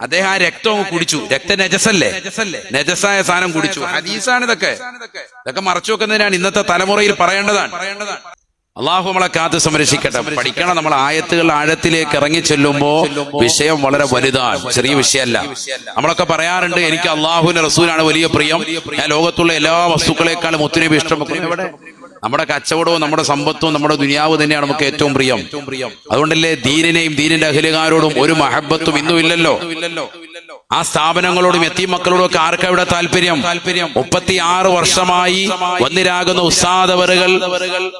അദ്ദേഹം ആ രക്തവും കുടിച്ചു. രക്ത നജസല്ലേ നജസായ സാധനം കുടിച്ചു. ഹദീസാണ് ഇതൊക്കെ. ഇതൊക്കെ മറച്ചു വെക്കുന്നതിനാണ് ഇന്നത്തെ തലമുറയിൽ പറയേണ്ടതാണ്. അള്ളാഹു നമ്മളെ കാത്ത് സംരക്ഷിക്കട്ടെ. പഠിക്കണം നമ്മൾ ആയത്തുകൾ ആഴത്തിലേക്ക് ഇറങ്ങി ചെല്ലുമ്പോ വിഷയം വളരെ വലുതാണ്. ചെറിയ വിഷയമല്ല. നമ്മളൊക്കെ പറയാറുണ്ട് എനിക്ക് അള്ളാഹുവിന്റെ റസൂലാണ് വലിയ പ്രിയം. ഞാൻ ലോകത്തുള്ള എല്ലാ വസ്തുക്കളെക്കാളും ഒത്തിരി ഇഷ്ടം നമ്മുടെ കച്ചവടവും നമ്മുടെ സമ്പത്തും നമ്മുടെ ദുനിയാവ് തന്നെയാണ് നമുക്ക് ഏറ്റവും പ്രിയം. അതുകൊണ്ടല്ലേ ദീനിനെയും ദീനിന്റെ അഖിലുകാരോടും ഒരു മഹബത്തും ഇന്നും ഇല്ലല്ലോ. ആ സ്ഥാപനങ്ങളോടും എത്തി മക്കളോടും ഒക്കെ ആർക്കാ ഇവിടെ താല്പര്യം? മുപ്പത്തി ആറ് വർഷമായി വന്നിരാകുന്ന ഉസ്താദവറുകൾ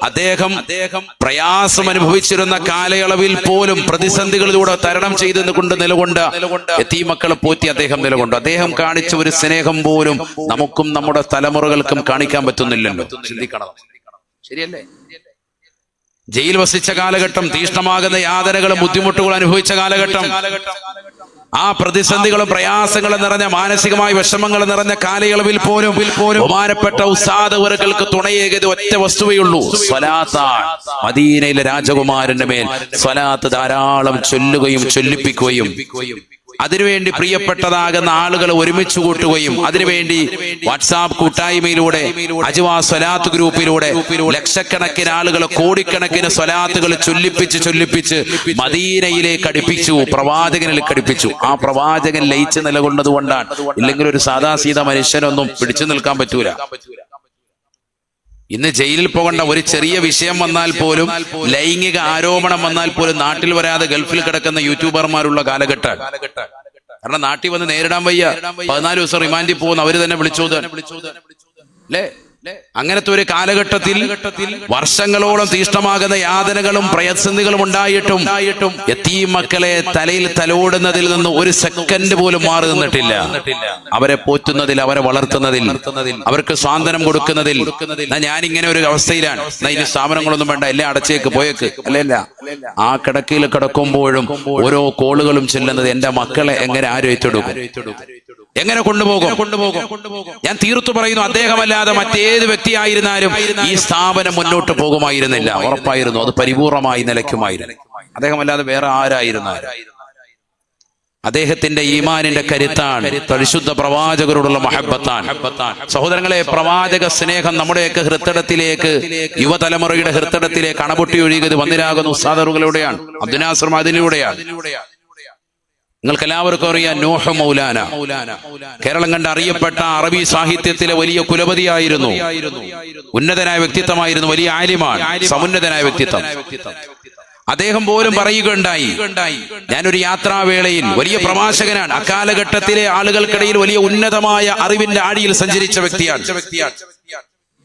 അദ്ദേഹം അദ്ദേഹം പ്രയാസം അനുഭവിച്ചിരുന്ന കാലയളവിൽ പോലും പ്രതിസന്ധികളിലൂടെ തരണം ചെയ്ത് കൊണ്ട് നിലകൊണ്ട് എത്തി മക്കളെ പോറ്റി അദ്ദേഹം നിലകൊണ്ടു. അദ്ദേഹം കാണിച്ച ഒരു സ്നേഹം പോലും നമുക്കും നമ്മുടെ തലമുറകൾക്കും കാണിക്കാൻ പറ്റുന്നില്ലല്ലോ. ചിന്തിക്കണം. ശരിയല്ലേ? ജയിൽ വസിച്ച കാലഘട്ടം തീഷ്ണമാകുന്ന യാതനകളും ബുദ്ധിമുട്ടുകളും അനുഭവിച്ച കാലഘട്ടം. ആ പ്രതിസന്ധികളും പ്രയാസങ്ങളും നിറഞ്ഞ മാനസികമായ വിഷമങ്ങൾ നിറഞ്ഞ കാലയളവിൽ പോലും പോലും ബഹുമാനപ്പെട്ട ഉസാദവറുകൾക്ക് തുണയേകിയത് ഒറ്റ വസ്തുവേ ഉള്ളൂ. സ്വലാത്താണ് മദീനയിലെ രാജകുമാരന്റെ മേൽ സ്വലാത്ത് ധാരാളം ചൊല്ലുകയും ചൊല്ലിപ്പിക്കുകയും അതിനുവേണ്ടി പ്രിയപ്പെട്ടതാകുന്ന ആളുകൾ ഒരുമിച്ച് കൂട്ടുകയും അതിനുവേണ്ടി വാട്സാപ്പ് കൂട്ടായ്മയിലൂടെ അജുവാ സ്വലാത്ത് ഗ്രൂപ്പിലൂടെ ലക്ഷക്കണക്കിന് ആളുകൾ കോടിക്കണക്കിന് സ്വലാത്തുകൾ ചൊല്ലിപ്പിച്ച് ചൊല്ലിപ്പിച്ച് മദീനയിലേക്ക് അടുപ്പിച്ചു പ്രവാചകനിൽ അടുപ്പിച്ചു. ആ പ്രവാചകൻ ലയിച്ച് നിലകൊണ്ടത് കൊണ്ടാണ്. ഇല്ലെങ്കിൽ ഒരു സാദാസീത മനുഷ്യനൊന്നും പിടിച്ചു നിൽക്കാൻ പറ്റൂല. ഇന്ന് ജയിലിൽ പോകേണ്ട ഒരു ചെറിയ വിഷയം വന്നാൽ പോലും ലൈംഗിക ആരോപണം വന്നാൽ പോലും നാട്ടിൽ വരാതെ ഗൾഫിൽ കിടക്കുന്ന യൂട്യൂബർമാരുള്ള കാലഘട്ടം. കാരണം നാട്ടിൽ വന്ന് നേരിടാൻ വയ്യ. പതിനാല് ദിവസം റിമാൻഡിൽ പോകുന്ന അവർ തന്നെ വിളിച്ചു അല്ലേ? അങ്ങനത്തെ ഒരു കാലഘട്ടത്തിൽ വർഷങ്ങളോളം തീഷ്ണമാകുന്ന യാതനകളും പ്രയത്സന്ധികളും ഉണ്ടായിട്ടും എത്തീ മക്കളെ തലയിൽ തലോടുന്നതിൽ നിന്ന് ഒരു സെക്കൻഡ് പോലും മാറി നിന്നിട്ടില്ല. അവരെ പോറ്റുന്നതിൽ അവരെ വളർത്തുന്നതിൽ അവർക്ക് സ്വാതന്ത്ര്യം കൊടുക്കുന്നതിൽ. ഞാൻ ഇങ്ങനെ ഒരു അവസ്ഥയിലാണ്. ഇനി സ്ഥാപനങ്ങളൊന്നും വേണ്ട എല്ലാം അടച്ചേക്ക് പോയേക്ക്. അല്ലല്ല. ആ കിടക്കയിൽ കിടക്കുമ്പോഴും ഓരോ കോളുകളും ചെല്ലുന്നത് എന്റെ മക്കളെ എങ്ങനെ ആരോഗ്യത്തെടുക്കും എങ്ങനെ കൊണ്ടുപോകും? കൊണ്ടുപോകും? ഞാൻ തീർത്തു പറയുന്നു അദ്ദേഹമല്ലാതെ മറ്റേത് വ്യക്തിയായിരുന്നാലും ഈ സ്ഥാപനം മുന്നോട്ട് പോകുമായിരുന്നില്ല. ഉറപ്പായിരുന്നു അത് പരിപൂർണമായി നിലയ്ക്കുമായിരുന്നു. അദ്ദേഹമല്ലാതെ വേറെ ആരായിരുന്നാലും. അദ്ദേഹത്തിന്റെ ഈമാനിന്റെ കരുത്താണ് പരിശുദ്ധ പ്രവാചകരോടുള്ള മഹബത്താണ്. സഹോദരങ്ങളെ പ്രവാചക സ്നേഹം നമ്മുടെയൊക്കെ ഹൃത്തടത്തിലേക്ക് യുവതലമുറയുടെ ഹൃത്തടത്തിലേക്ക് അണപൊട്ടി ഒഴുകിയത് വന്നിരാകുന്ന ഉസ്താദറുകളുടെയാണ് അബ്ദുനാസർ അതിലൂടെയാണ്. നിങ്ങൾക്ക് എല്ലാവർക്കും അറിയാം നോഹ മൗലാന. കേരളം കണ്ട അറിയപ്പെട്ട അറബി സാഹിത്യത്തിലെ വലിയ കുലപതിയായിരുന്നു. ഉന്നതനായ വ്യക്തിത്വമായിരുന്നു വലിയ ആലിമാണ് സമുന്നതനായ വ്യക്തിത്വം. അദ്ദേഹം പോലും പറയുകയുണ്ടായി ഞാനൊരു യാത്രാവേളയിൽ വലിയ പ്രഭാഷകനാണ്. അക്കാലഘട്ടത്തിലെ ആളുകൾക്കിടയിൽ വലിയ ഉന്നതമായ അറിവിന്റെ ആഴിയിൽ സഞ്ചരിച്ച വ്യക്തിയാണ്.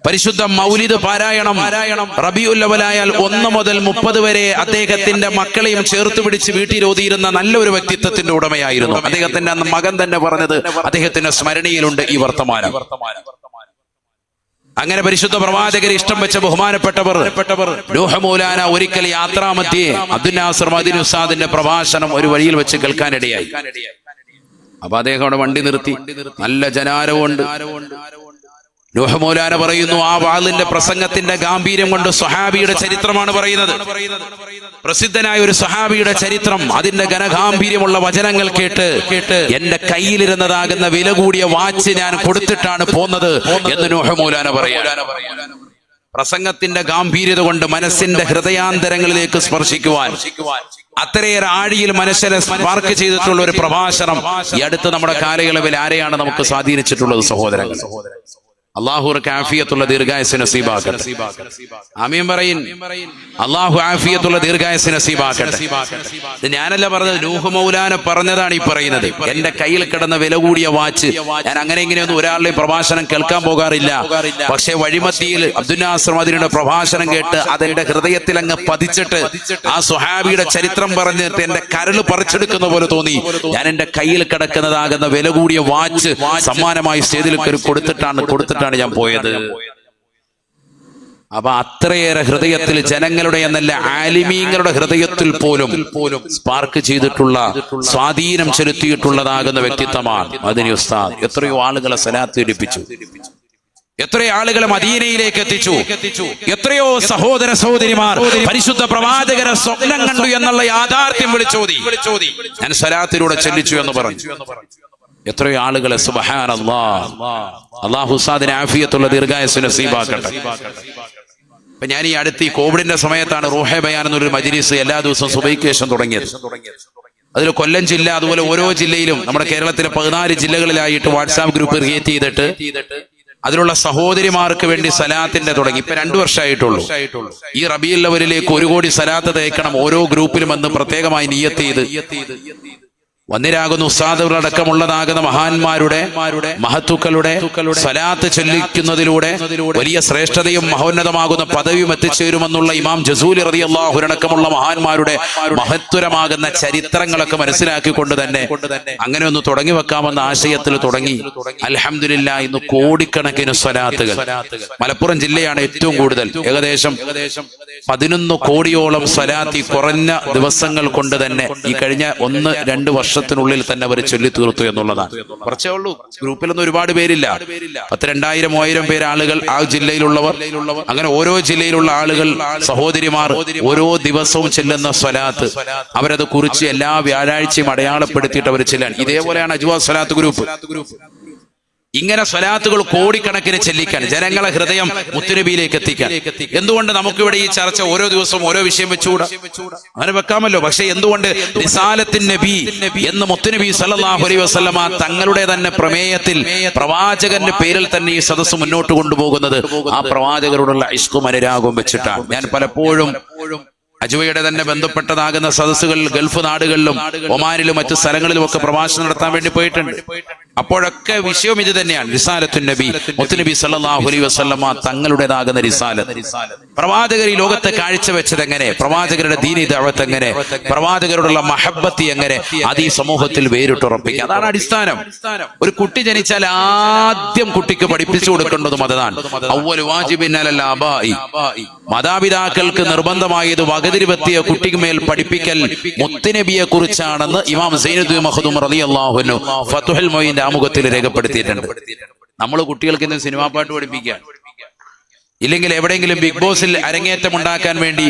പരിശുദ്ധ മൗലിദ് പാരായണം റബിയുല്ലവലായാൽ ഒന്ന് മുതൽ മുപ്പത് വരെ അദ്ദേഹത്തിന്റെ മക്കളെയും ചേർത്ത് പിടിച്ച് വീട്ടിലോതിയിരുന്ന നല്ലൊരു വ്യക്തിത്വത്തിന്റെ ഉടമയായിരുന്നു. അദ്ദേഹത്തിന്റെ അന്ന് മകൻ തന്നെ പറഞ്ഞത് അദ്ദേഹത്തിന്റെ സ്മരണയിലുണ്ട് ഈ വർത്തമാനം. അങ്ങനെ പരിശുദ്ധ പ്രവാചകരെ ഇഷ്ടം വെച്ച ബഹുമാനപ്പെട്ടവർ ലോഹമൂലാന ഒരിക്കൽ യാത്രാമധ്യേ അബ്ദുൽ നാസർ മദീൻ ഉസ്താദിന്റെ പ്രഭാഷണം ഒരു വഴിയിൽ വെച്ച് കേൾക്കാനിടയായി. അപ്പൊ അദ്ദേഹം അവിടെ വണ്ടി നിർത്തി. നല്ല നൂഹമൗലാന പറയുന്നു ആ വാളിന്റെ പ്രസംഗത്തിന്റെ ഗാംഭീര്യം കൊണ്ട് സ്വഹാബിയുടെ ചരിത്രമാണ് പറയുന്നത്. പ്രസിദ്ധനായ ഒരു സ്വഹാബിയുടെ ചരിത്രം അതിന്റെ ഘനഗാംഭീര്യമുള്ള വചനങ്ങൾ കേട്ട് കേട്ട് എന്റെ കയ്യിലിരുന്നതാകുന്ന വില കൂടിയ വാച്ച് ഞാൻ കൊടുത്തിട്ടാണ് പോന്നത് എന്ന് നൂഹമൗലാന പറയാ. പ്രസംഗത്തിന്റെ ഗാംഭീര്യത കൊണ്ട് മനസ്സിന്റെ ഹൃദയാന്തരങ്ങളിലേക്ക് സ്പർശിക്കുവാൻ അത്രയേറെ ആഴിയിൽ മനുഷ്യനെ സ്പാർക്ക് ചെയ്തിട്ടുള്ള ഒരു പ്രഭാഷണം ഈ അടുത്ത് നമ്മുടെ കാലയളവിൽ ആരെയാണ് നമുക്ക് സ്വാധീനിച്ചിട്ടുള്ളത് സഹോദരങ്ങൾ ആഫിയത്തുള്ള ആമീൻ പറയിൻ അള്ളാഹു ആഫിയത്തുള്ള ഞാനല്ല പറഞ്ഞത് നൂഹ് മൗലാന പറഞ്ഞതാണ് ഈ പറയുന്നത്. എന്റെ കയ്യിൽ കിടന്ന വില കൂടിയ വാച്ച്. ഞാൻ അങ്ങനെ ഇങ്ങനെയൊന്നും ഒരാളുടെ പ്രഭാഷണം കേൾക്കാൻ പോകാറില്ല. പക്ഷേ വഴിമത്തിയിൽ അബ്ദുനാസ്രമദിനുടെ പ്രഭാഷണം കേട്ട് അതെന്റെ ഹൃദയത്തിൽ അങ്ങ് പതിച്ചിട്ട് ആ സുഹാബിയുടെ ചരിത്രം പറഞ്ഞിട്ട് എന്റെ കരൾ പറിച്ചെടുക്കുന്ന പോലെ തോന്നി. ഞാൻ എന്റെ കയ്യിൽ കിടക്കുന്നതാകുന്ന വില കൂടിയ വാച്ച് സമ്മാനമായി സ്റ്റേജിൽ കൊടുത്തിട്ടാണ് കൊടുത്തിട്ടാണ് ഞാൻ പോയത്. അപ്പൊ അത്രയേറെ ഹൃദയത്തിൽ ജനങ്ങളുടെ എന്നല്ല ആലിമീങ്ങളുടെ ഹൃദയത്തിൽ പോലും പോലും സ്പാർക്ക് ചെയ്തിട്ടുള്ള സ്വാധീനം ചെലുത്തിയിട്ടുള്ളതാകുന്ന വ്യക്തിത്വമാണ് മദിനി ഉസ്താദ്. എത്രയോ ആളുകളെ സലാത്ത് ഏൽപ്പിച്ചു എത്രയോ ആളുകളെ മദീനയിലേക്ക് എത്തിച്ചു. എത്രയോ സഹോദര സഹോദരിമാർ പരിശുദ്ധ പ്രവാചകരെ സ്വപ്നം കണ്ടു എന്നുള്ള യാഥാർത്ഥ്യം വിളിച്ചോതി. ഞാൻ സ്വലാത്തിലൂടെ ചെല്ലിച്ചു എന്ന് പറഞ്ഞു. എത്രയോ ആളുകളെ സുബഹാൻ അള്ളാഹു സാദിന് ആഫിയത്തുള്ള ദീർഘായസ് നസീബാക്കട്ടെ. അപ്പൊ ഞാൻ ഈ അടുത്ത് ഈ കോവിഡിന്റെ സമയത്താണ് റൂഹെ ബയാൻ എന്നൊരു മജിലിസ് എല്ലാ ദിവസവും സുബൈക്കേഷൻ തുടങ്ങിയത്. അതിൽ കൊല്ലം ജില്ല അതുപോലെ ഓരോ ജില്ലയിലും നമ്മുടെ കേരളത്തിലെ പതിനാല് ജില്ലകളിലായിട്ട് വാട്സാപ്പ് ഗ്രൂപ്പ് ക്രിയേറ്റ് ചെയ്തിട്ട് അതിലുള്ള സഹോദരിമാർക്ക് വേണ്ടി സലാത്തിന്റെ തുടങ്ങി. ഇപ്പൊ രണ്ടു വർഷമായിട്ടുള്ളൂ. ഈ റബിയുള്ളവരിലേക്ക് ഒരു കോടി സലാത്ത് തേക്കണം ഓരോ ഗ്രൂപ്പിലും എന്ന് പ്രത്യേകമായി നിയത്തി ചെയ്ത് വന്നിരാകുന്ന ഉസ്താദുകളടക്കമുള്ളതാകുന്ന മഹാന്മാരുടെ മഹത്തുക്കളുടെ സലാത്ത് ചൊല്ലിക്കുന്നതിലൂടെ വലിയ ശ്രേഷ്ഠതയും മഹോന്നതമാകുന്ന പദവിയും എത്തിച്ചേരുമെന്നുള്ള ഇമാം ജസൂലി റതി അള്ളാഹുരടക്കമുള്ള മഹാന്മാരുടെ മഹത്വരമാകുന്ന ചരിത്രങ്ങളൊക്കെ മനസ്സിലാക്കിക്കൊണ്ട് തന്നെ അങ്ങനെ ഒന്ന് തുടങ്ങി വെക്കാമെന്ന ആശയത്തിൽ തുടങ്ങി. അലഹമില്ല ഇന്ന് കോടിക്കണക്കിന് സ്വലാത്തുകൾ. മലപ്പുറം ജില്ലയാണ് ഏറ്റവും കൂടുതൽ. ഏകദേശം പതിനൊന്ന് കോടിയോളം സ്വലാത്തി കുറഞ്ഞ ദിവസങ്ങൾ കൊണ്ട് തന്നെ ഈ കഴിഞ്ഞ ഒന്ന് രണ്ട് വർഷത്തിനുള്ളിൽ തന്നെ അവർ ചൊല്ലി തീർത്തു എന്നുള്ളതാണ്. കുറച്ചേ ഉള്ളൂ. ഗ്രൂപ്പിലൊന്നും ഒരുപാട് പേരില്ല. പത്ത് രണ്ടായിരം മൂവായിരം പേര് ആളുകൾ ആ ജില്ലയിലുള്ളവർ അങ്ങനെ ഓരോ ജില്ലയിലുള്ള ആളുകൾ സഹോദരിമാർ ഓരോ ദിവസവും ചെല്ലുന്ന സ്വലാത്ത്. അവരത് കുറിച്ച് എല്ലാ വ്യാഴാഴ്ചയും അടയാളപ്പെടുത്തിയിട്ട് അവർ ചെല്ലാൻ ഇതേപോലെയാണ് അജ്വാ സ്വലാത്ത് ഗ്രൂപ്പ്. ഇങ്ങനെ സ്വലാത്തുകൾ കോടിക്കണക്കിന് ചെല്ലിക്കാൻ ജനങ്ങളെ ഹൃദയം മുത്തുനബിയിലേക്ക് എത്തിക്കാൻ. എന്തുകൊണ്ട് നമുക്കിവിടെ ഈ ചർച്ച ഓരോ ദിവസവും ഓരോ വിഷയം വെച്ചുകൂടാ? അങ്ങനെ വെക്കാമല്ലോ. പക്ഷെ എന്തുകൊണ്ട് നിസാലത്തിൻ നബി എന്ന് മുത്തുനബി സല്ലല്ലാഹു അലൈഹി വസല്ലമ തങ്ങളുടെ തന്നെ പ്രമേയത്തിൽ പ്രവാചകന്റെ പേരിൽ തന്നെ ഈ സദസ്സ് മുന്നോട്ട് കൊണ്ടുപോകുന്നത് ആ പ്രവാചകരോടുള്ള ഇഷ്കും അനുരാഗവും വെച്ചിട്ടാണ്. ഞാൻ പലപ്പോഴും അജുവയുടെ തന്നെ ബന്ധപ്പെട്ടതാകുന്ന സദസ്സുകൾ ഗൾഫ് നാടുകളിലും ഒമാനിലും മറ്റു സ്ഥലങ്ങളിലും ഒക്കെ പ്രഭാഷണം നടത്താൻ വേണ്ടി പോയിട്ടുണ്ട്. അപ്പോഴൊക്കെ വിഷയം ഇത് തന്നെയാണ്. റിസാലത്തു നബി മുത്തുനബി സല്ലല്ലാഹു അലൈഹി വസല്ലമ തങ്ങളുടേതാകുന്ന റിസാലത്ത്. പ്രവാചകർ ഈ ലോകത്തെ കാഴ്ചവെച്ചത് എങ്ങനെ? പ്രവാചകരുടെ ദീനി ദഅവത്ത് എങ്ങനെ? പ്രവാചകരോടുള്ള മഹബത്തി എങ്ങനെ? അത് ഈ സമൂഹത്തിൽ വേറിട്ടുറപ്പിക്കുക അതാണ് അടിസ്ഥാനം. ഒരു കുട്ടി ജനിച്ചാൽ ആദ്യം കുട്ടിക്ക് പഠിപ്പിച്ചു കൊടുക്കേണ്ടതും അതാണ്. ഔവൽ മാതാപിതാക്കൾക്ക് നിർബന്ധമായത് വകതിരിവെത്തിയ കുട്ടിക്ക് മേൽ പഠിപ്പിക്കൽ മുത്തുനബിയെ കുറിച്ചാണെന്ന് ഇമാം സൈനുദ്ദീൻ മഹദൂം റളിയല്ലാഹു അൻഹു ഫത്തുഹൽ മൊയ്ന്റെ ആമുഖത്തിൽ രേഖപ്പെടുത്തിയിട്ടുണ്ട്. നമ്മൾ കുട്ടികൾക്ക് ഇന്ന് സിനിമാ പാട്ട് പഠിപ്പിക്കാൻ ഇല്ലെങ്കിൽ എവിടെയെങ്കിലും ബിഗ് ബോസിൽ അരങ്ങേറ്റം ഉണ്ടാക്കാൻ വേണ്ടി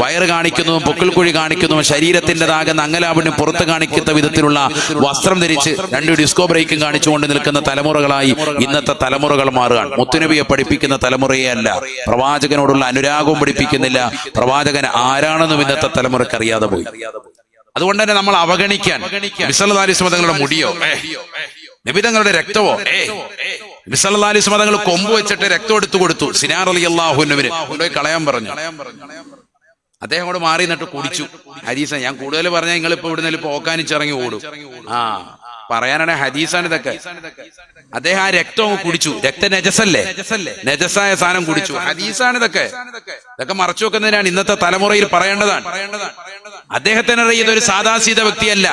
വയറ് കാണിക്കുന്നതും പൊക്കിൾക്കുഴി കാണിക്കുന്നതും ശരീരത്തിന്റെതാകുന്ന അങ്കലാവണ്യം പുറത്ത് കാണിക്കുന്ന വിധത്തിലുള്ള വസ്ത്രം ധരിച്ച് രണ്ട് ഡിസ്കോ ബ്രേക്കും കാണിച്ചുകൊണ്ട് നിൽക്കുന്ന തലമുറകളായി ഇന്നത്തെ തലമുറകൾ മാറുകയാണ്. മുത്തുനബിയെ പഠിപ്പിക്കുന്ന തലമുറയെ അല്ല പ്രവാചകനോടുള്ള അനുരാഗവും പഠിപ്പിക്കുന്നില്ല. പ്രവാചകൻ ആരാണെന്നും ഇന്നത്തെ തലമുറയ്ക്ക് അറിയാതെ പോയി. അതുകൊണ്ട് തന്നെ നമ്മൾ അവഗണിക്കാൻ വിസലതാലിസ് മതങ്ങളുടെ മുടിയോ? നബിതങ്ങളുടെ രക്തമോ? ഏ. വിസലതാലിസ് മതങ്ങൾ കൊമ്പ് വെച്ചിട്ട് രക്തം എടുത്തു കൊടുത്തു. സിനാർ അലി അള്ളാഹുവിന് കൊണ്ടുപോയി കളയാൻ പറഞ്ഞു. അദ്ദേഹം കൂടെ മാറി നിന്നിട്ട് കുടിച്ചു. ഹരീസ ഞാൻ കൂടുതൽ പറഞ്ഞാൽ നിങ്ങൾ ഇപ്പൊ ഇവിടുന്ന് ഓക്കാനിച്ചിറങ്ങി ഓടും. ആ. പറയാനാണ് ഹദീസാണ് ഇതൊക്കെ. അദ്ദേഹം ആ രക്തം അങ്ങ് കുടിച്ചു. രക്ത നജസല്ലേ? നജസായ സാധനം കുടിച്ചു. ഹദീസാണ് ഇതൊക്കെ. ഇതൊക്കെ മറച്ചു വെക്കുന്നതിനാണ് ഇന്നത്തെ തലമുറയിൽ പറയേണ്ടതാണ്. അദ്ദേഹത്തിന് അറിയുന്ന ഒരു സാദാസീത വ്യക്തിയല്ല.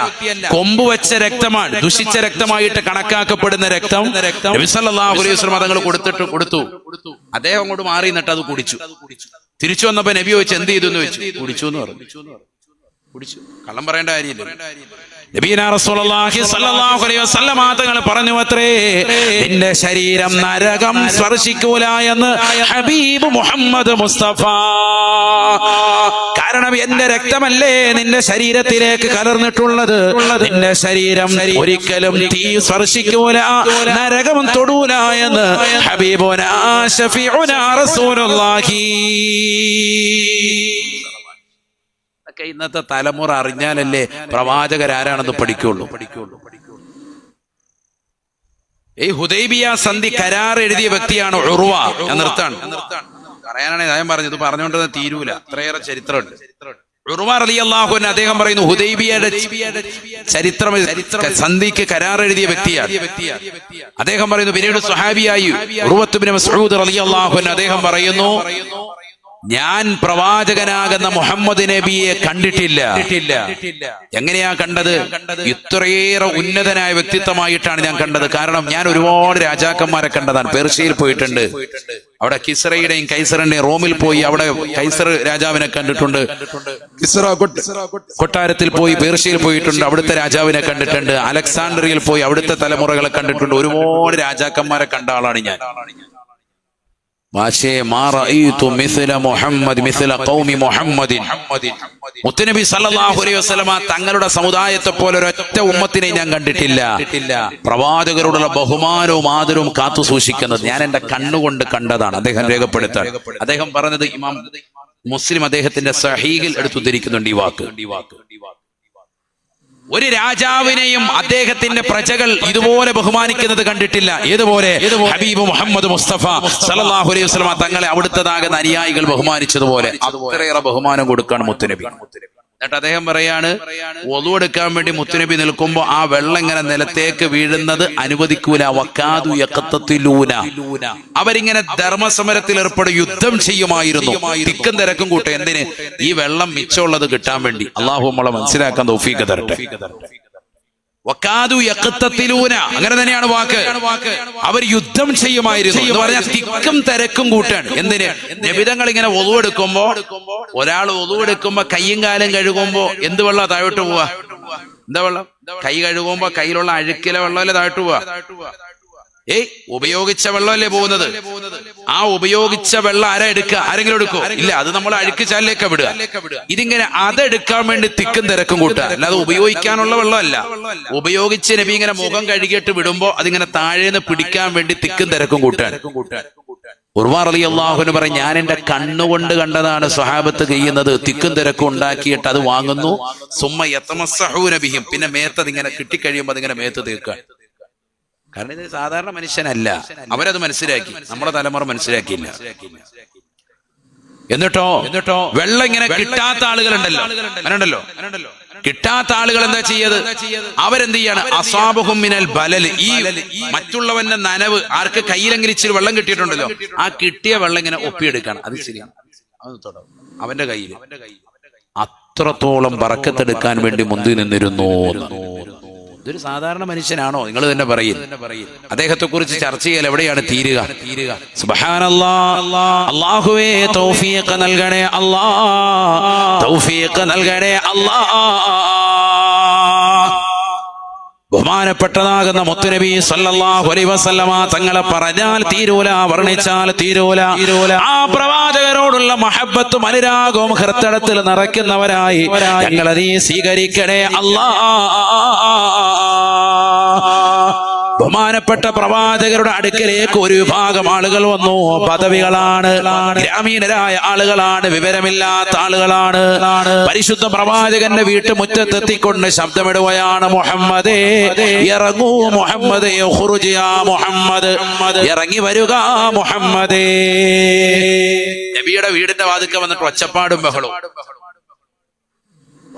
കൊമ്പ് വെച്ച രക്തമാണ് ദുഷിച്ച രക്തമായിട്ട് കണക്കാക്കപ്പെടുന്ന രക്തം നബി സല്ലല്ലാഹു അലൈഹി വസല്ലം തങ്ങൾ കൊടുത്തിട്ട് കൊടുത്തു. അദ്ദേഹം അങ്ങോട്ട് മാറി നിന്നിട്ട് അത് കുടിച്ചു. തിരിച്ചു വന്നപ്പോ നബി ചോദിച്ചു എന്ത് ചെയ്തു എന്ന് വെച്ചു കുടിച്ചു എന്ന് പറഞ്ഞു. കുടിച്ചു. കള്ളം പറയേണ്ട കാര്യമില്ല. പറഞ്ഞു അത്രേ നിന്റെ ശരീരം നരകം സ്പർശിക്കൂല എന്ന് ഹബീബ് മുഹമ്മദ് മുസ്തഫ. കാരണം എന്റെ രക്തമല്ലേ നിന്റെ ശരീരത്തിലേക്ക് കലർന്നിട്ടുള്ളത്? നിന്റെ ശരീരം ഒരിക്കലും തീ സ്പർശിക്കൂല നരകം തൊടൂല എന്ന് ഹബീബുനാ റസൂലുള്ളാഹി. ഒക്കെ ഇന്നത്തെ തലമുറ അറിഞ്ഞാലല്ലേ പ്രവാചകരാരാണെന്ന് പഠിക്കുള്ളൂ. പഠിക്കുള്ളൂ ഈ ഹുദൈബിയ സന്ധി കരാർ എഴുതിയ വ്യക്തിയാണ് ഉറുവ ഞാൻ നിർത്താണ് പറയാനാണ് ഞാൻ ഇത് പറഞ്ഞുകൊണ്ടത് തീരൂല. അത്രയേറെ ചരിത്രമുണ്ട്. ഉറുവ റളിയല്ലാഹു അൻഹു അദ്ദേഹം പറയുന്നു ഹുദൈബിയയുടെ ചരിത്രം സന്ധിക്ക് കരാർ എഴുതിയ വ്യക്തിയാണ്. അദ്ദേഹം പറയുന്നു പിന്നീട് സുഹാബിയായി ഉറുവത്തുബിന് മസ്ഊദ് റളിയല്ലാഹു അൻഹു അദ്ദേഹം പറയുന്നു ഞാൻ പ്രവാചകനാകുന്ന മുഹമ്മദ് നബിയെ കണ്ടിട്ടില്ല. എങ്ങനെയാ കണ്ടത്? ഇത്രയേറെ ഉന്നതനായ വ്യക്തിത്വമായിട്ടാണ് ഞാൻ കണ്ടത്. കാരണം ഞാൻ ഒരുപാട് രാജാക്കന്മാരെ കണ്ടതാണ്. പേർഷ്യയിൽ പോയിട്ടുണ്ട്. അവിടെ കിസറയുടെയും കൈസറിന്റെയും റോമിൽ പോയി അവിടെ കൈസർ രാജാവിനെ കണ്ടിട്ടുണ്ട്. കിസ്ര കൊട്ടാരത്തിൽ പോയി പേർഷ്യയിൽ പോയിട്ടുണ്ട്. അവിടുത്തെ രാജാവിനെ കണ്ടിട്ടുണ്ട്. അലക്സാണ്ടറിയിൽ പോയി അവിടുത്തെ തലമുറകളെ കണ്ടിട്ടുണ്ട്. ഒരുപാട് രാജാക്കന്മാരെ കണ്ട ആളാണ് ഞാൻ പക്ഷേ മാ റഅയ്തു മിസ്ല മുഹമ്മദ് മിസ്ല ഖൗമി മുഹമ്മദിൻ സല്ലല്ലാഹു അലൈഹി വസല്ലമ തങ്ങളുടെ സമുദായത്തെ പോലെ ഒരൊറ്റ ഉമ്മത്തിനെ ഞാൻ കണ്ടിട്ടില്ല. പ്രവാചകരോടുള്ള ബഹുമാനവും ആദരവും കാത്തു സൂക്ഷിക്കുന്നത് ഞാൻ എന്റെ കണ്ണുകൊണ്ട് കണ്ടതാണ്. അദ്ദേഹം രേഖപ്പെടുത്താൻ. അദ്ദേഹം പറഞ്ഞത് ഇമാം മുസ്ലിം അദ്ദേഹത്തിന്റെ സഹീഹിൽ എടുത്തുദ്ധരിക്കുന്നുണ്ട് ഈ വാക്ക്. ഒരു രാജാവിനെയും അദ്ദേഹത്തിന്റെ പ്രജകൾ ഇതുപോലെ ബഹുമാനിക്കുന്നത് കണ്ടിട്ടില്ല. ഏതുപോലെ? ഹബീബ് മുഹമ്മദ് മുസ്തഫ സല്ലല്ലാഹു അലൈഹി വസ്ലമ തങ്ങളെ അവിടുത്തതാകുന്ന അനുയായികൾ ബഹുമാനിച്ചതുപോലെ അത്രയേറെ ബഹുമാനം കൊടുക്കാൻ മുത്തുനബി. എന്നിട്ട് അദ്ദേഹം പറയാണ് ഒതു എടുക്കാൻ വേണ്ടി മുത്തുനബി നിൽക്കുമ്പോ ആ വെള്ളം ഇങ്ങനെ നിലത്തേക്ക് വീഴുന്നത് അനുവദിക്കൂല. വക്കാതു യക്കത്തത്തിലൂന. അവരിങ്ങനെ ധർമ്മസമരത്തിൽ ഏർപ്പെടും യുദ്ധം ചെയ്യുമായിരുന്നു. തിക്കും തിരക്കും കൂട്ടെ. എന്തിന്? ഈ വെള്ളം മിച്ചമുള്ളത് കിട്ടാൻ വേണ്ടി. അള്ളാഹു നമ്മളെ മനസ്സിലാക്കാൻ തൗഫീഖ തരട്ടെ. അങ്ങനെ തന്നെയാണ് വാക്ക്. അവർ യുദ്ധം ചെയ്യുമായിരുന്നു. എന്ന് പറഞ്ഞാൽ തിക്കും തിരക്കും കൂട്ടാണ്. എന്തിന്? നിബിതങ്ങൾ ഇങ്ങനെ ഒതുവെടുക്കുമ്പോ ഒരാൾ ഒതുവെടുക്കുമ്പോ കയ്യും കാലും കഴുകുമ്പോ എന്ത് വെള്ളം താഴോട്ട് പോവാ? എന്താ വെള്ളം? കൈ കഴുകുമ്പോ കയ്യിലുള്ള അഴുക്കിലെ വെള്ളമല്ലേ താഴോട്ട് പോവാ? ഏയ് ഉപയോഗിച്ച വെള്ളമല്ലേ പോകുന്നത്? ആ ഉപയോഗിച്ച വെള്ളം ആരാ എടുക്കുക? ആരെങ്കിലും എടുക്കോ ഇല്ല അത് നമ്മൾ അഴുക്ക് ചാലിലേക്ക് വിടുക. ഇതിങ്ങനെ അതെടുക്കാൻ വേണ്ടി തിക്കും തിരക്കും കൂട്ടുക. അല്ലാതെ ഉപയോഗിക്കാനുള്ള വെള്ളമല്ല. ഉപയോഗിച്ച് നബി ഇങ്ങനെ മുഖം കഴുകിയിട്ട് വിടുമ്പോ അതിങ്ങനെ താഴേന്ന് പിടിക്കാൻ വേണ്ടി തിക്കും തിരക്കും കൂട്ടുക ഉർവാർ അലി അള്ളാഹുന് പറയും ഞാൻ എന്റെ കണ്ണുകൊണ്ട് കണ്ടതാണ് സ്വഹാബത്ത് ചെയ്യുന്നത്. തിക്കും തിരക്കും ഉണ്ടാക്കിയിട്ട് അത് വാങ്ങുന്നു. സുമ്മ യത്തമസഹൂനബിയും പിന്നെ മേത്തത് ഇങ്ങനെ കിട്ടിക്കഴിയുമ്പോൾ അതിങ്ങനെ മേത്ത് തീർക്കുക. കാരണം ഇത് സാധാരണ മനുഷ്യനല്ല. അവരത് മനസ്സിലാക്കി. നമ്മുടെ തലമുറ മനസ്സിലാക്കിയില്ല. എന്നിട്ടോ? എന്നിട്ടോ? വെള്ളം ഇങ്ങനെ കിട്ടാത്ത ആളുകളുണ്ടല്ലോ. അങ്ങനെയുണ്ടല്ലോ? കിട്ടാത്ത ആളുകൾ എന്താ ചെയ്യത്? അവരെന്ത് ചെയ്യാണ്? അസാബഹും മിനൽ ബലല് ഈ മറ്റുള്ളവന്റെ നനവ് ആർക്ക് കയ്യിലെങ്കിലും ഇച്ചിരി വെള്ളം കിട്ടിയിട്ടുണ്ടല്ലോ? ആ കിട്ടിയ വെള്ളം ഇങ്ങനെ ഒപ്പിയെടുക്കാണ്. അത് ശരിയാണ്. അവന്റെ കയ്യിൽ അത്രത്തോളം പറക്കത്തെടുക്കാൻ വേണ്ടി മുന്തി നിന്നിരുന്നു ഇതൊരു സാധാരണ മനുഷ്യനാണോ? നിങ്ങൾ തന്നെ പറയും. അദ്ദേഹത്തെ കുറിച്ച് ചർച്ച ചെയ്യൽ എവിടെയാണ് തീരുക? തീരുക നൽകണേ അല്ലാ. നൽകണേ അല്ലാ. ബഹുമാനപ്പെട്ടതാകുന്ന മുത്തുനബി സല്ലല്ലാഹു അലൈഹി വസല്ലമ തങ്ങളെ പറഞ്ഞാൽ തീരൂല വർണിച്ചാൽ തീരൂല. ആ പ്രവാചകരോടുള്ള മഹബത്തും അനുരാഗവും ഹൃത്തടത്തിൽ നിറയ്ക്കുന്നവരായി. ഞങ്ങളെ നീ സ്വീകരിക്കണേ അല്ലാ. ബഹുമാനപ്പെട്ട പ്രവാചകരുടെ അടുക്കലേക്ക് ഒരു വിഭാഗം ആളുകൾ വന്നു. പദവികളാണ്. ഗ്രാമീണരായ ആളുകളാണ്. വിവരമില്ലാത്ത ആളുകളാണ്. പരിശുദ്ധ പ്രവാചകന്റെ വീട്ടുമുറ്റത്തെത്തിക്കൊണ്ട് ശബ്ദമിടുകയാണ് മുഹമ്മദേ ഇറങ്ങൂ മുഹമ്മദേ മുഹമ്മദ്. ഇറങ്ങി വരിക മുഹമ്മദേ. നബിയുടെ വീടിന്റെ വാതിക്ക വന്നിട്ട് ഒച്ചപ്പാടും ബഹളവും.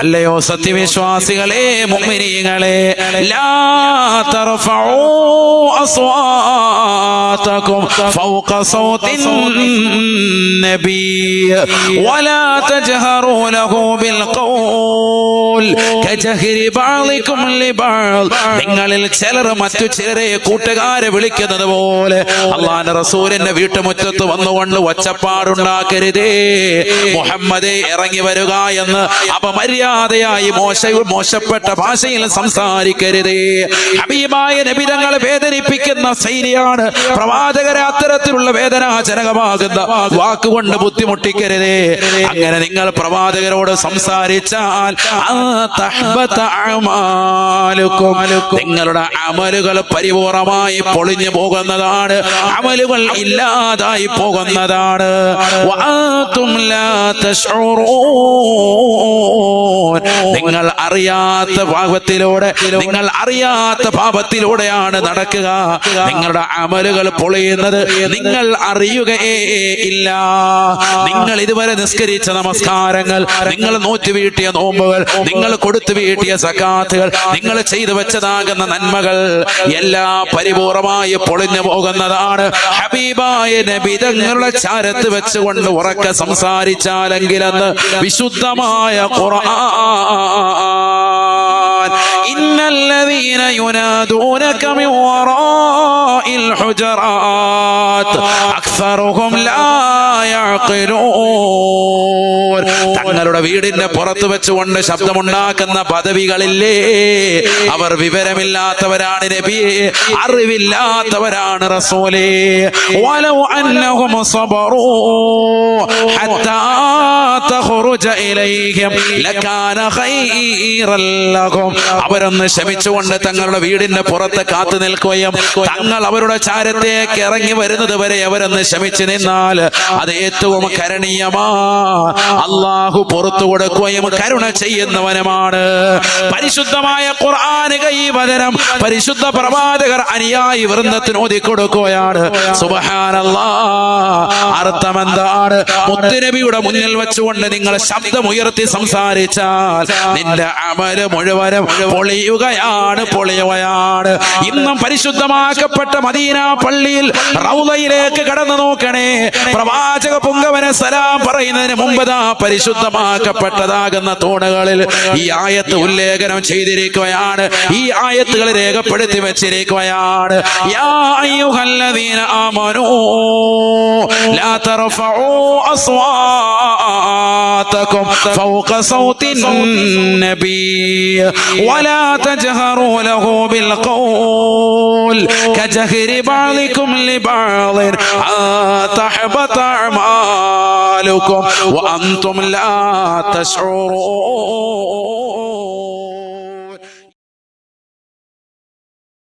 അല്ലയോ സത്യവിശ്വാസികളെ മുഅ്മിനീങ്ങളെ ലാ തർഫഉ അസ്വാതകും ഫൗക സൗതിൻ നബി വലാ തജ്ഹറൂ നിങ്ങളിൽ ചിലർ മറ്റു ചിലരെ കൂട്ടുകാരെ വിളിക്കുന്നത് പോലെ അള്ളാന്റെ റസൂലിന്റെ വീട്ടുമുറ്റത്ത് വന്നുകൊണ്ട് ഒച്ചപ്പാടുണ്ടാക്കരുതേ. മുഹമ്മദേ ഇറങ്ങി വരിക എന്ന് അപമര്യാദയായി മോശ മോശപ്പെട്ട ഭാഷയിൽ സംസാരിക്കരുതേ. ഹബീബായ നബിതങ്ങളെ വേദനിപ്പിക്കുന്ന ശൈലിയാണ് പ്രവാചകരെ അത്തരത്തിലുള്ള വേദനാജനകമാകുന്ന വാക്കുകൊണ്ട് ബുദ്ധിമുട്ടിക്കരുതേ. അങ്ങനെ നിങ്ങൾ പ്രവാചകരോട് സംസാരിച്ചാൽ ആ. നിങ്ങളുടെ അമലുകൾ പരിപൂർണമായി പൊളിഞ്ഞു പോകുന്നതാണ്. അമലുകൾ ഇല്ലാതായി പോകുന്നതാണ്. നിങ്ങൾ അറിയാത്ത പാപത്തിലൂടെ നിങ്ങൾ അറിയാത്ത പാപത്തിലൂടെയാണ് നടക്കുക. നിങ്ങളുടെ അമലുകൾ പൊളിയുന്നത് നിങ്ങൾ അറിയുകയേ ഇല്ല. നിങ്ങൾ ഇതുവരെ നിസ്കരിച്ച നമസ്കാരങ്ങൾ നിങ്ങൾ നോറ്റുവീട്ടിയ നോമ്പുകൾ നിങ്ങൾ കൊടുത്തു വീട്ടിയ സക്കാത്തുകൾ നിങ്ങൾ ചെയ്തു വെച്ചതാകുന്ന നന്മകൾ എല്ലാം പരിപൂർണമായി പൊളിഞ്ഞു പോകുന്നതാണ്. ഹബീബായ നബിതങ്ങളുടെ ചാരത്ത് വെച്ചുകൊണ്ട് ഉറക്ക സംസാരിച്ചാലെങ്കിലെന്ന് വിശുദ്ധമായ ഖുർആൻ ഇന്നല്ലദീന ينادونك മിൻ വറാഇൽ الحجرات അക്സറുഹും ലാ يعقلون തങ്ങളുടെ വീടിന്റെ പുറത്ത് വെച്ചുകൊണ്ട് ശബ്ദമുണ്ടാക്കുന്ന പദവികളില്ലേ? അവർ വിവരമില്ലാത്തവരാണ് നബിയെ അറിവില്ലാത്തവരാണ് റസൂലേ. ولو അന്നഹും സബറൂ. ഹത്താ تخرج ഇലൈഹിം ലകാന خيرا ലഹും അവരൊന്ന് ശമിച്ചുകൊണ്ട് തങ്ങളുടെ വീടിന്റെ പുറത്ത് കാത്തു നിൽക്കുകയും തങ്ങൾ അവരുടെ ചാരത്തേക്ക് ഇറങ്ങി വരുന്നത് വരെ അവരൊന്ന് ശമിച്ചു നിന്നാൽ അത് ഏറ്റവും കരണീയമാ. അള്ളാഹു പുറത്തു കൊടുക്കുകയും കരുണ ചെയ്യുന്നവനുമാണ്. പരിശുദ്ധമായ ഖുർആന് കൈവചനം പരിശുദ്ധ പ്രവാചകർ അനുയായി വൃന്ദത്തിന് ഓതി കൊടുക്കുകയാണ്. സുബഹാനല്ലാ. അർത്ഥമെന്താണ്? മുത്തുനബിയുടെ മുന്നിൽ വെച്ചുകൊണ്ട് നിങ്ങൾ ശബ്ദമുയർത്തി സംസാരിച്ചാൽ നിന്റെ അമൽ മുഴുവനും പൊളിയുകയാണ് പൊളിയുകയാണ് ഇന്നും പരിശുദ്ധമാക്കപ്പെട്ട മദീന പള്ളിയിൽ റൗലയിലേക്ക് കടന്നു നോക്കണേ പ്രവാചക പുങ്കവന സലാം പറയുന്നതിന് മുമ്പതാ പരിശുദ്ധമാക്കപ്പെട്ടതാകുന്ന തൂണുകളിൽ ഈ ആയത്ത് ഉല്ലേഖനം ചെയ്തിരിക്കുകയാണ് ഈ ആയത്തുകൾ രേഖപ്പെടുത്തി വെച്ചിരിക്കുകയാണ് യാ അയ്യുഹല്ലദീന ആമനൂ ലാ തർഫഉ അസ്വാതകും ഫൗക സൗതി النبي تجهروا له بالقول. كجهر بعضكم لبعض تحبط أعمالكم وأنتم لا تشعرون.